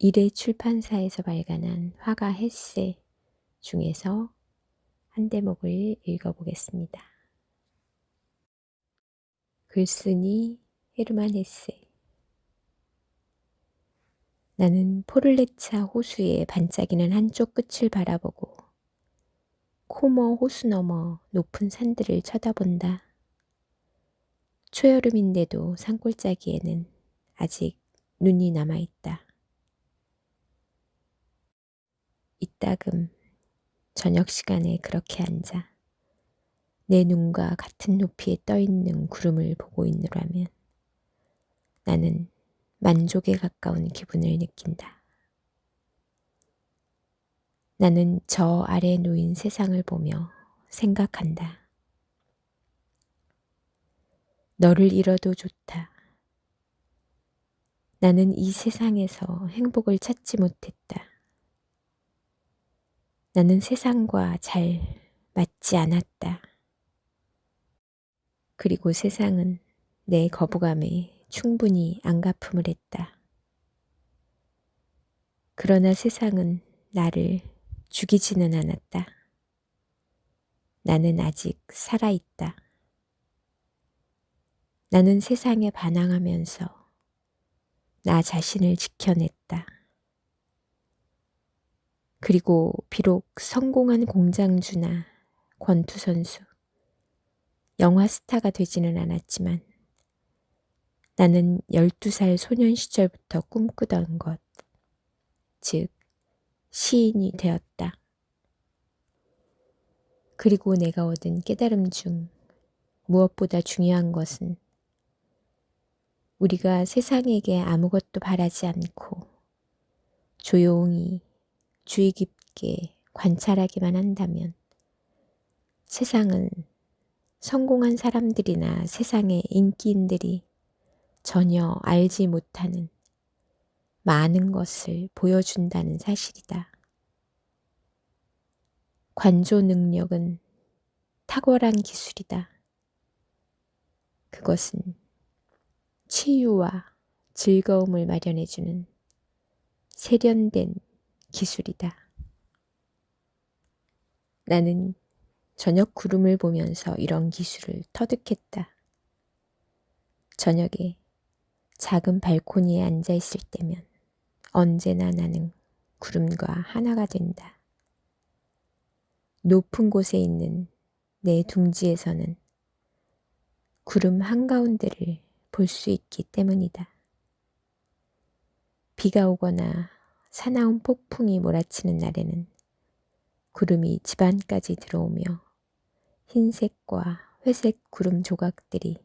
일의 출판사에서 발간한 화가 햇세 중에서 한 대목을 읽어보겠습니다. 글쓴이 헤르만 햇세 나는 포를레차 호수의 반짝이는 한쪽 끝을 바라보고 코머 호수 너머 높은 산들을 쳐다본다. 초여름인데도 산골짜기에는 아직 눈이 남아있다. 이따금 저녁 시간에 그렇게 앉아 내 눈과 같은 높이에 떠 있는 구름을 보고 있노라면 나는 만족에 가까운 기분을 느낀다. 나는 저 아래 놓인 세상을 보며 생각한다. 너를 잃어도 좋다. 나는 이 세상에서 행복을 찾지 못했다. 나는 세상과 잘 맞지 않았다. 그리고 세상은 내 거부감에 충분히 안갚음을 했다. 그러나 세상은 나를 죽이지는 않았다. 나는 아직 살아있다. 나는 세상에 반항하면서 나 자신을 지켜냈다. 그리고 비록 성공한 공장주나 권투선수, 영화 스타가 되지는 않았지만 나는 12살 소년 시절부터 꿈꾸던 것, 즉, 시인이 되었다. 그리고 내가 얻은 깨달음 중 무엇보다 중요한 것은 우리가 세상에게 아무것도 바라지 않고 조용히 주의 깊게 관찰하기만 한다면 세상은 성공한 사람들이나 세상의 인기인들이 전혀 알지 못하는 많은 것을 보여준다는 사실이다. 관조 능력은 탁월한 기술이다. 그것은 치유와 즐거움을 마련해주는 세련된 기술이다. 나는 저녁 구름을 보면서 이런 기술을 터득했다. 저녁에 작은 발코니에 앉아 있을 때면 언제나 나는 구름과 하나가 된다. 높은 곳에 있는 내 둥지에서는 구름 한가운데를 볼 수 있기 때문이다. 비가 오거나 사나운 폭풍이 몰아치는 날에는 구름이 집안까지 들어오며 흰색과 회색 구름 조각들이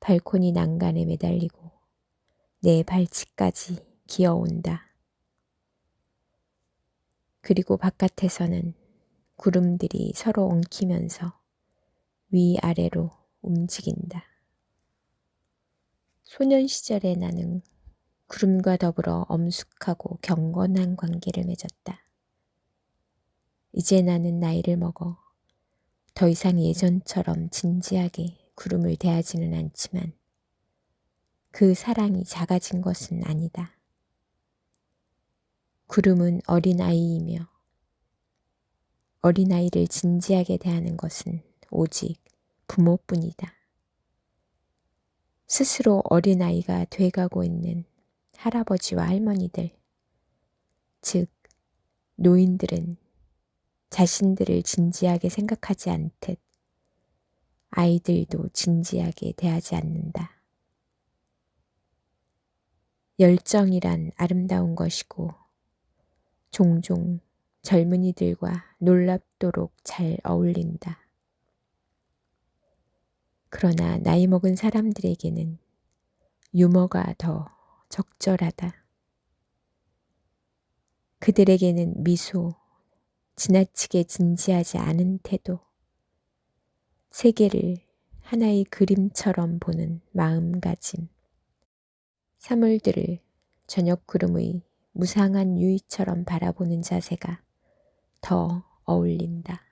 발코니 난간에 매달리고 내 발치까지 기어온다. 그리고 바깥에서는 구름들이 서로 엉키면서 위아래로 움직인다. 소년 시절에 나는 구름과 더불어 엄숙하고 경건한 관계를 맺었다. 이제 나는 나이를 먹어 더 이상 예전처럼 진지하게 구름을 대하지는 않지만 그 사랑이 작아진 것은 아니다. 구름은 어린아이이며 어린아이를 진지하게 대하는 것은 오직 부모뿐이다. 스스로 어린아이가 돼가고 있는 할아버지와 할머니들, 즉, 노인들은 자신들을 진지하게 생각하지 않듯 아이들도 진지하게 대하지 않는다. 열정이란 아름다운 것이고 종종 젊은이들과 놀랍도록 잘 어울린다. 그러나 나이 먹은 사람들에게는 유머가 더 적절하다. 그들에게는 미소, 지나치게 진지하지 않은 태도, 세계를 하나의 그림처럼 보는 마음가짐, 사물들을 저녁 구름의 무상한 유의처럼 바라보는 자세가 더 어울린다.